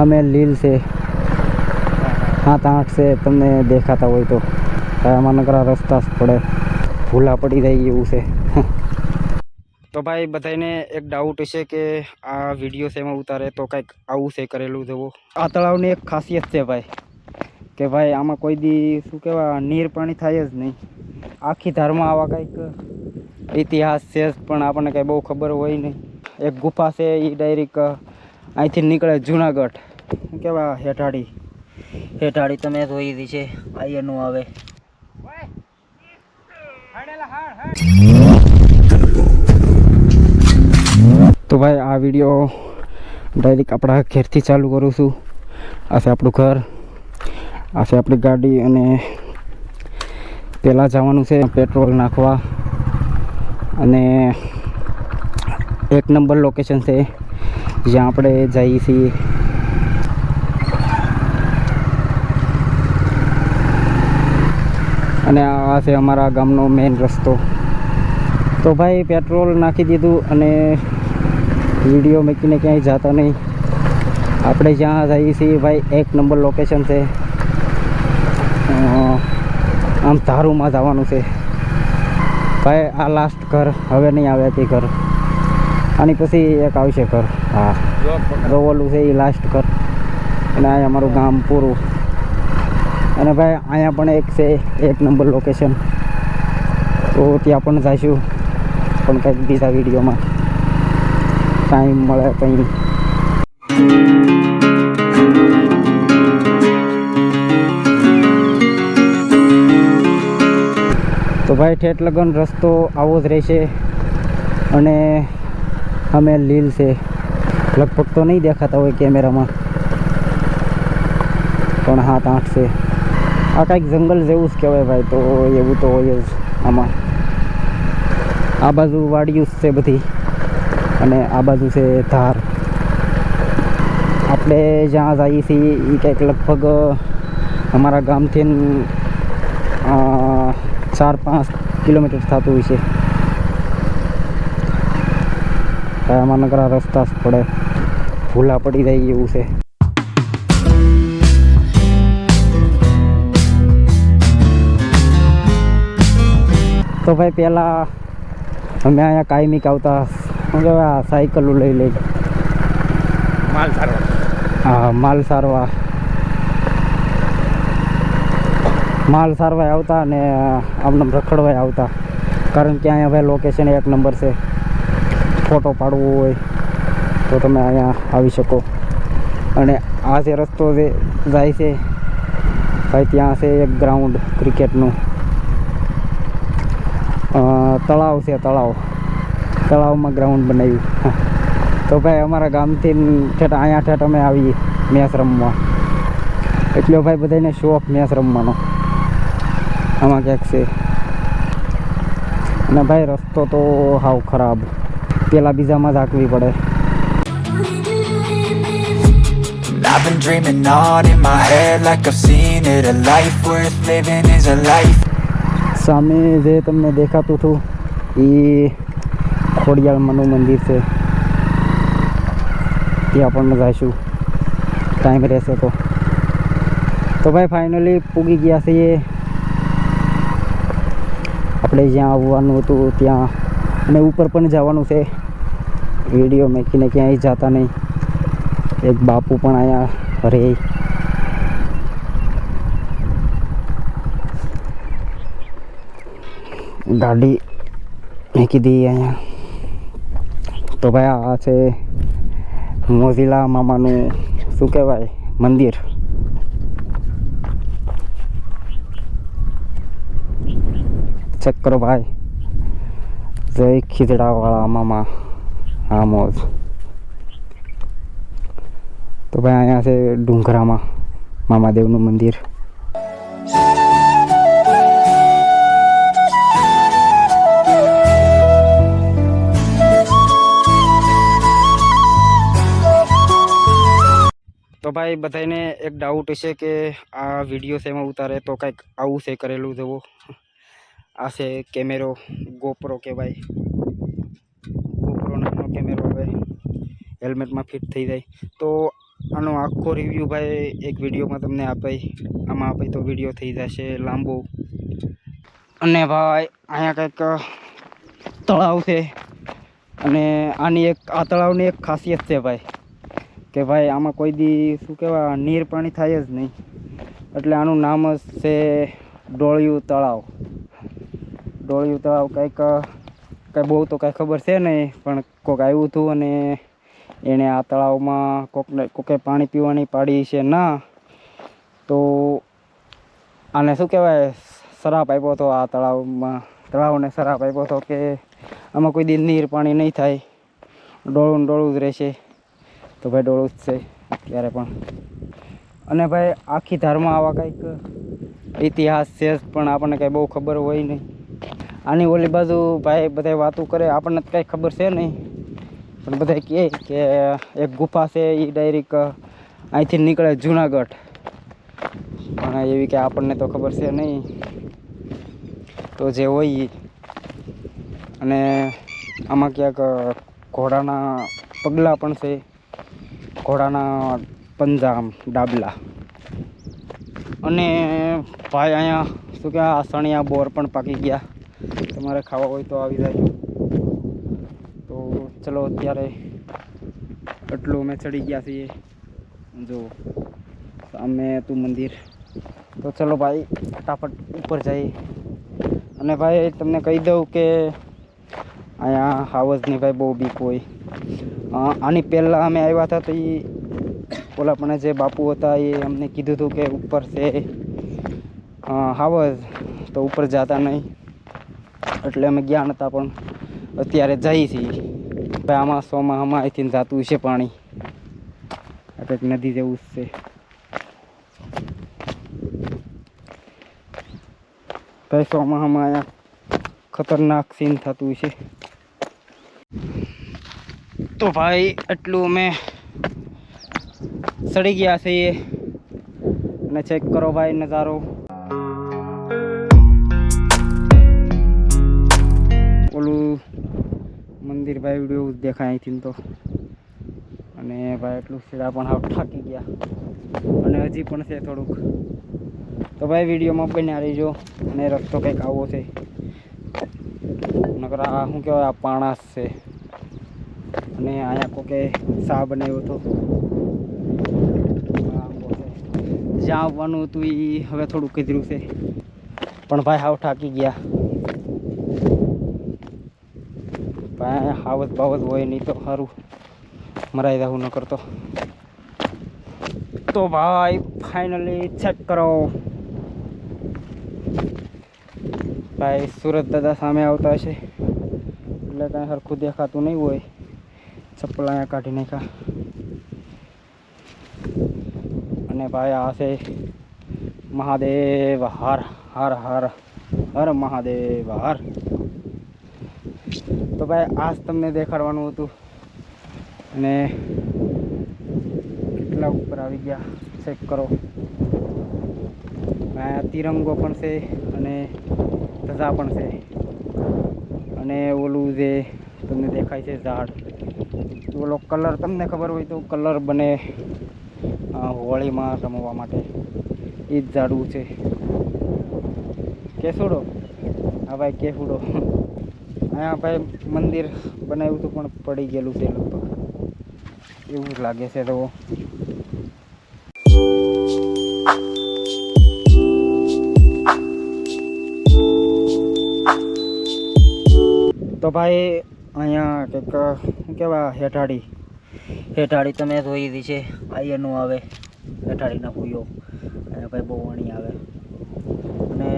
અમે લીલ છે. સાત આઠ છે, તમને દેખાતા હોય તો. આમાં નકરા રસ્તા જ પડે. ભૂલા પડી જાય એવું છે. તો ભાઈ બધાને એક ડાઉટ છે કે આ વીડિયો શેમાં ઉતારે તો કંઈક આવું છે કરેલું જવો આ તળાવની એક ખાસિયત છે ભાઈ, કે ભાઈ, આમાં કોઈ દી, શું કહેવાય નીર પાણી થાય જ નહીં. આખી ધારમાં આવા કંઈક ઇતિહાસ છે પણ આપણને કંઈ બહુ ખબર હોય નહીં. એક ગુફા છે એ ડાયરેક્ટ અહીંથી નીકળે જુનાગઢ. કેવા હેઠાડી. હેઠાડી તમે જોઈ હતી છે. આયનું આવે. તો ભાઈ, આ વીડિયો ડાયરેક્ટ આપણા ઘેરથી ચાલુ કરું છું. આ આપણું ઘર. આ આપણી ગાડી અને પહેલાં જવાનું છે પેટ્રોલ નાખવા. અને એક નંબર લોકેશન છે. જ્યાં આપણે જઈએ છીએ. અને આ છે અમારા ગામનો મેઇન રસ્તો. તો ભાઈ પેટ્રોલ નાખી દીધું અને વીડિયો મૂકીને ક્યાંય જતા નહીં. આપણે જ્યાં જઈએ છીએ ભાઈ, એક નંબર લોકેશન છે. આમ ધારુમાં જવાનું છે. ભાઈ, આ લાસ્ટ ઘર, હવે નહીં આવે તે ઘર. આની પછી એક આવશે ઘર. હા. રોવલું છે એ લાસ્ટ ઘર. અને અહીંયા અમારું ગામ પૂરું. અને ભાઈ, અહીંયા પણ એક છે, એક નંબર લોકેશન તો ત્યાં પણ જઈશું. પણ કંઈક બીજા વિડીયોમાં. ટાઈમ મળે કંઈ તો ભાઈ, ઠેઠ લગન રસ્તો આવો જ રહેશે. અને અમે લીલ છે. લગભગ તો નહીં દેખાતા હોય કેમેરામાં. પણ હાથ આઠ છે. આ કાંઈક જંગલ જેવું જ કહેવાય ભાઈ, તો એવું તો હોય જ આમાં. આ બાજુ વાડિયું છે બધી. અને આ બાજુ છે ધાર. આપણે જ્યાં જઈએ છીએ એ કંઈક લગભગ અમારા ગામથી ચાર પાંચ કિલોમીટર થતું હોય છે. આમાં નકરા રસ્તા જ પડે? ભૂલા પડી જાય એવું છે. તો ભાઈ પહેલાં અમે અહીંયા કાયમિક આવતા શું કહેવાય સાયકલો લઈ લઈ. માલ સારવા હા માલ સારવા માલ સારવા આવતા અને આમને રખડવા આવતા. કારણ કે અહીંયા ભાઈ લોકેશન એક નંબર છે. ફોટો પાડવો હોય તો તમે અહીંયા આવી શકો. અને આ જે રસ્તો જે જાય છે, ભાઈ ત્યાં છે એક ગ્રાઉન્ડ ક્રિકેટનું તળાવ છે તળાવ. તળાવમાં ગ્રાઉન્ડ બનાવ્યું. તો ભાઈ અમારા ગામથી ઠેઠ અહીંયા ઠેઠ અમે આવીએ મેચ રમવા. એટલે ભાઈ બધાને શોખ મેચ રમવાનો. આમાં ક્યાંક છે. અને ભાઈ રસ્તો તો હાવ ખરાબ. પેલા બીજામાં જ પડે. I've been dreaming on in my head like I've seen it. A life worth living is a life. સામે જે તમને દેખાતું હતું એ ખોડિયાળમાંનું મંદિર છે. ત્યાં પણ જઈશું ટાઈમ રહેશે તો. તો ભાઈ ફાઇનલી પૂગી ગયા છીએ. આપણે જ્યાં આવવાનું હતું ત્યાં અને ઉપર પણ જવાનું છે. વીડિયો મેકીને ક્યાંય જતા નહીં. એક બાપુ પણ અહીંયા રહે ગાડી મૂકી દઈએ અહીંયા. તો ભાઈ આ છે મોઝીલા મામાનું, શું કહેવાય, મંદિર. ચેક કરો ભાઈ જય ખીજડાવાળા મામા. મોજ તો ભાઈ અહીંયા છે ડુંગરામાં, મામાદેવનું મંદિર. તો ભાઈ બધાને એક ડાઉટ છે કે આ વીડિયો શેમાં ઉતારે તો કંઈક આવું છે કરેલું જવો. આ છે કેમેરો ગોપરો કહેવાય. કેમેરો હવે હેલ્મેટમાં ફિટ થઈ જાય. તો આનો આખો રિવ્યૂ ભાઈ એક વિડીયોમાં તમને આપે. આમાં આપે તો વીડિયો થઈ જશે લાંબો. અને ભાઈ, અહીંયા કંઈક તળાવ છે. અને આની એક, આ તળાવની એક ખાસિયત છે ભાઈ, કે ભાઈ આમાં કોઈ દી શું કહેવાય, નીર પાણી થાય જ નહીં. એટલે આનું નામ જ છે ડોળિયું તળાવ. ડોળિયું તળાવ કંઈક, કંઈ બહુ તો કાંઈ ખબર છે નહીં, પણ કોક આવ્યું હતું અને એણે આ તળાવમાં કોકને કોકે પાણી પીવાની પાડી છે ના, તો આને શું કહેવાય, શરાપ આપ્યો હતો આ તળાવમાં. તળાવને શરાપ આપ્યો હતો કે આમાં કોઈ દિન નીર પાણી નહીં થાય. ડોળું ડોળું જ રહેશે. તો ભાઈ ડોળું જ છે ત્યારે પણ. અને ભાઈ આખી ધારમાં આવા કંઈક ઇતિહાસ છે પણ આપણને કંઈ બહુ ખબર હોય નહીં. આની ઓલી બાજુ ભાઈ બધા વાતો કરે, આપણને કંઈ ખબર છે નહીં. પણ બધા કહે કે એક ગુફા છે એ ડાયરેક અહીંથી નીકળે જુનાગઢ. પણ એવી કે આપણને તો ખબર છે નહીં. તો જે હોય અને આમાં ક્યાંક ઘોડાના પગલાં પણ છે. ઘોડાના પંજા આમ, ડાબલા. અને ભાઈ અહીંયા શું કે આ બોર પણ પાકી ગયા. તમારે ખાવા હોય તો આવી જાય ચલો અત્યારે એટલું અમે ચડી ગયા છીએ. જો, સામે તું મંદિર. તો ચલો ભાઈ, ફટાફટ ઉપર જઈએ. અને ભાઈ, તમને કહી દઉં કે અહીંયા હાવસની ભાઈ બહુ બીક હોય. આની પહેલાં અમે આવ્યા હતા તો એ ઓલા પણ જે બાપુ હતા એ અમને કીધું હતું કે ઉપર છે હાવસ તો ઉપર જતા નહીં. એટલે અમે ગયા નહોતા પણ અત્યારે જઈએ છીએ. ભાઈ, આમાં સોમાં અહીંથી જાતું છે પાણી. આ નદી જેવું જ છે. ભાઈ સોમાં અહીંયા ખતરનાક સીન થતું છે તો ભાઈ, એટલું અમે સડી ગયા છીએ. અને ચેક કરો ભાઈ નજારો. ભાઈ વીડિયો દેખાય અહીંથી તો. અને ભાઈ એટલું સીડા પણ હાવ થાકી ગયા. અને હજી પણ છે થોડુંક. તો ભાઈ વિડીયોમાં બન્યા રહીજો. અને રસ્તો કંઈક આવો છે. નકર આ શું કહેવાય, આ પાણાસ છે. અને અહીંયા કોકે શા બનાવ્યો હતો. જ્યાં આવવાનું હતું એ હવે થોડું કીધરું છે. પણ ભાઈ હાવ થાકી ગયા. અહીંયા હાવત બાવત હોય નહીં તો સારું મરાઈ જવું ન કરતો તો ભાઈ ફાઇનલી ચેક કરો. ભાઈ, સુરત દાદા સામે આવતા હશે. એટલે કાંઈ સરખું દેખાતું નહીં હોય. ચપ્પલ અહીંયા કાઢી નાખ્યા. અને ભાઈ, આ છે મહાદેવ. હર હર હર. હર મહાદેવ, હર. તો ભાઈ, આજ તમને દેખાડવાનું હતું. અને કેટલા ઉપર આવી ગયા? ચેક કરો. અહીંયા તિરંગો પણ છે અને ધજા પણ છે. અને ઓલું જે તમને દેખાય છે ઝાડ. ઓલો કલર તમને ખબર હોય તો કલર બને હોળીમાં રમવા માટે. એ જ ઝાડવું છે. કેસુડો? હા, ભાઈ, કેસુડો. અહીંયા ભાઈ મંદિર બનાવ્યું હતું, પણ પડી ગયેલું છે લગભગ. એવું લાગે છે તો. તો ભાઈ, અહીંયા કંઈક, શું કહેવાય, હેઠાડી. હેઠાડી તમે જોઈ હતી છે, આયરનું આવે, હેઠાડીના ફૂયો અહીંયા ભાઈ બહુ વણી આવે. અને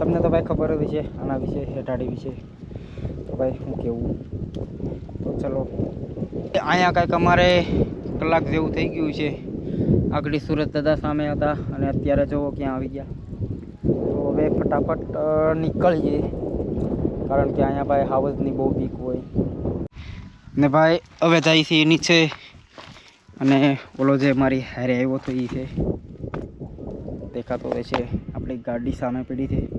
તમને તો ભાઈ ખબર જ છે આના વિશે, હેઠાડી વિશે. તો ભાઈ શું કેવું? તો ચલો. અહીંયા કાંઈક અમારે કલાક જેવું થઈ ગયું છે. આગળ સુરત દાદા સામે હતા અને અત્યારે જુઓ ક્યાં આવી ગયા. તો હવે ફટાફટ નીકળીએ. કારણ કે અહીંયા ભાઈ હાવજની બહુ બીક હોય. ને ભાઈ, હવે જાય છે નીચે. અને ઓલો જે મારી હારે આવ્યો હતો એ છે. દેખાતો રહે છે. આપણી ગાડી સામે પડી છે.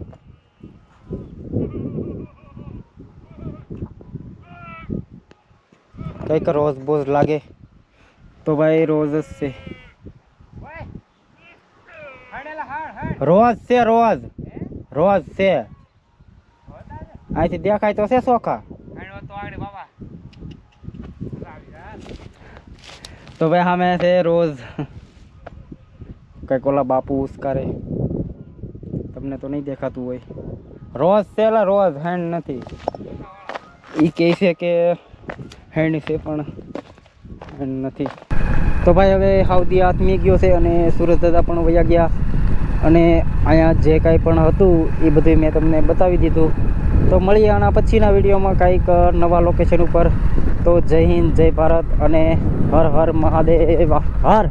કંઈક રોજ બોજ લાગે? તો ભાઈ રોજ જ છે. રોજ છે, રોજ. રોજ છે. અહીંથી દેખાય તો છે ચોખા તો ભાઈ સામે છે રોજ. કંઈક ઓલા બાપુ ઉસ્કારે. તમને તો નહીં દેખાતું હોય. રોજ છે એટલે રોજ હેન્ડ નથી. એ કહે છે કે હેન્ડ છે પણ નથી. તો ભાઈ હવે હાવદી આથમી ગયો છે અને સુરત દાદા પણ વયા ગયા. અને અહીંયા જે કાંઈ પણ હતું એ બધું મેં તમને બતાવી દીધું. તો મળીએ આના પછીના વિડીયોમાં કંઈક નવા લોકેશન ઉપર. તો જય હિન્દ, જય ભારત અને હર હર મહાદેવ. હર!